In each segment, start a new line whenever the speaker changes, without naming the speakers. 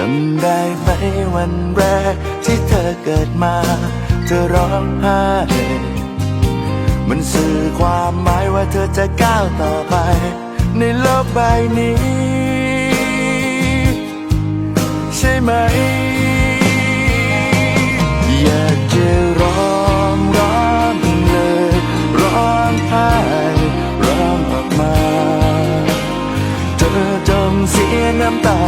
จำได้ไหมวันแรกที่เธอเกิดมา เธอร้องไห้มันสื่อความหมายว่าเธอจะก้าวต่อไป ในโลกใบนี้ ใช่ไหม อยากจะร้องร้องเลย ร้องไห้ร้องออกมา เธอจงเสียน้ำตา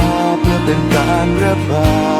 เป็นการระบาย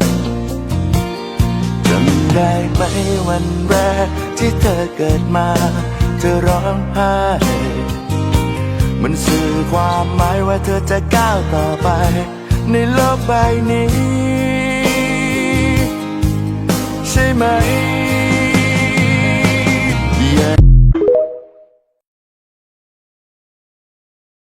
วันแรกที่เธอเกิดมา เธอร้องไห้มันสื่อความหมายว่าเธอจะก้าวต่อไป ในโลกใบนี้ ใช่ไหม